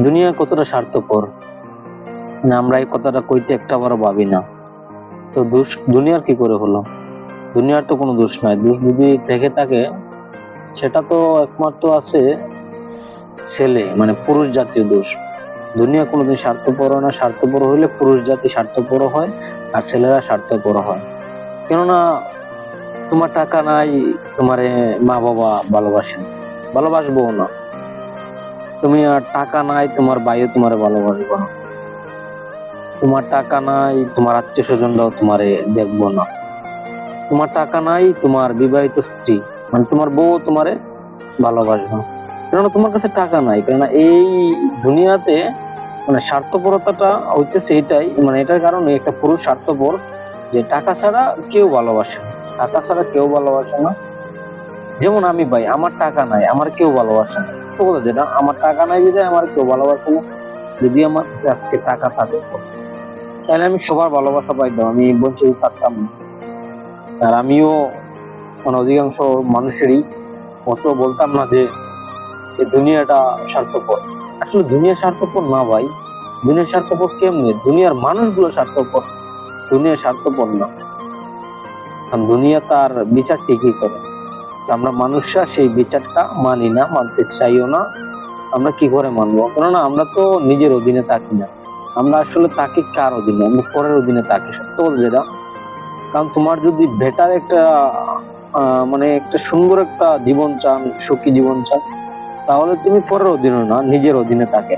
দুনিয়া কতটা স্বার্থপর? না, আমরা এই কথাটা কইতে একটা বারো ভাবি না। তো দোষ, দুনিয়ার কি করে হলো? দুনিয়ার তো কোনো দোষ নাই। দোষ যদি থেকে থাকে, সেটা তো একমাত্র আছে ছেলে মানে পুরুষ জাতীয় দোষ। দুনিয়া কোনোদিন স্বার্থপর হয় না। স্বার্থপর হইলে পুরুষ জাতি স্বার্থপর হয় আর ছেলেরা স্বার্থপর হয়। কেননা, তোমার টাকা নাই, তোমার মা বাবা ভালোবাসেন। ভালোবাসবো না। তুমি আর টাকা নাই, তোমার ভাইও তোমার ভালোবাসবো না। তোমার টাকা নাই, তোমার আত্মীয় স্বজনরাও তোমারে দেখব না। তোমার টাকা নাই, তোমার বিবাহিত স্ত্রী মানে তোমার বউ তোমারে ভালোবাসবে না। কেননা তোমার কাছে টাকা নাই, কেননা এই দুনিয়াতে মানে স্বার্থপরতাটা হইতেছে এটাই মানে এটার কারণে একটা পুরুষ স্বার্থপর যে টাকা ছাড়া কেউ ভালোবাসে না। টাকা ছাড়া কেউ ভালোবাসে না। যেমন আমি ভাই, আমার টাকা নাই, আমার কেউ ভালোবাসে না। সত্য কথা যেটা, আমার টাকা নাই বিধায় আমার কেউ ভালোবাসে না, যদি আমার কাছে আজকে টাকা থাকে, তাহলে আমি সবার ভালোবাসা পাইতাম আমি বঞ্চিত থাকতাম না। আর আমিও মানে অধিকাংশ মানুষেরই মতো বলতাম না যে দুনিয়াটা স্বার্থপর। আসলে দুনিয়া স্বার্থপর না ভাই, দুনিয়া স্বার্থপর কেমনে? দুনিয়ার মানুষগুলো স্বার্থপর, দুনিয়া স্বার্থপর না। দুনিয়া তার বিচার ঠিকই করে। আমরা মানুষরা সেই বিচারটা মানি না, মানতে চাইও না। আমরা কি করে মানবো? কেননা আমরা তো নিজের অধীনে থাকি না। আমরা আসলে তাকে কার অধীনে? আমরা পরের অধীনে থাকি, সত্য বলতে যেটা কারণ তোমার যদি বেটার একটা মানে একটা সুন্দর একটা জীবন চান, সুখী জীবন চান, তাহলে তুমি পরের অধীনে না, নিজের অধীনে থাকে।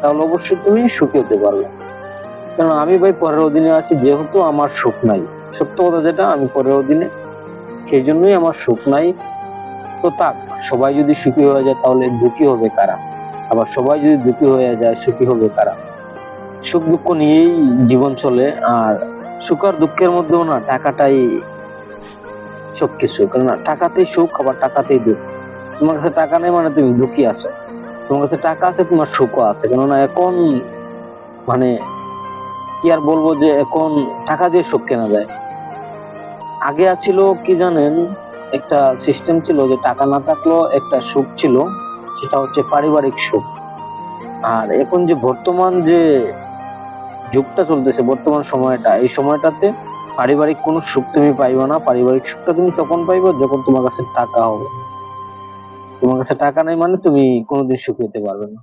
তাহলে অবশ্যই তুমি সুখী হতে পারবে। কারণ আমি ভাই পরের অধীনে আছি, যেহেতু আমার সুখ নাই। সত্য কথা যেটা, আমি পরের অধীনে সেই জন্যই আমার সুখ নাই। তো থাক, সবাই যদি সুখী হয়ে যায় তাহলে দুঃখী হবে কারা? আবার সবাই যদি দুঃখী হয়ে যায়, সুখী হবে কারা? সুখ দুঃখ নিয়েই জীবন চলে, আর সুখ আর দুঃখের মধ্যেও না, টাকাটাই সবকিছু। কেননা টাকাতেই সুখ, আবার টাকাতেই দুঃখ। তোমার কাছে টাকা নেই মানে তুমি দুঃখী আছো। তোমার কাছে টাকা আছে, তোমার সুখও আছে। কেননা এখন মানে কি আর বলব যে এখন টাকা দিয়ে সুখ কেনা যায়? আগে ছিল কি জানেন, একটা সিস্টেম ছিল যে টাকা না থাকলেও একটা সুখ ছিল, সেটা হচ্ছে পারিবারিক সুখ। আর এখন যে বর্তমান যে যুগটা চলতেছে, বর্তমান সময়টা, এই সময়টাতে পারিবারিক কোনো সুখ তুমি পাইবে না। পারিবারিক সুখটা তুমি তখন পাইবে যখন তোমার কাছে টাকা হবে। তোমার কাছে টাকা নাই মানে তুমি কোনোদিন সুখ পেতে পারবে না।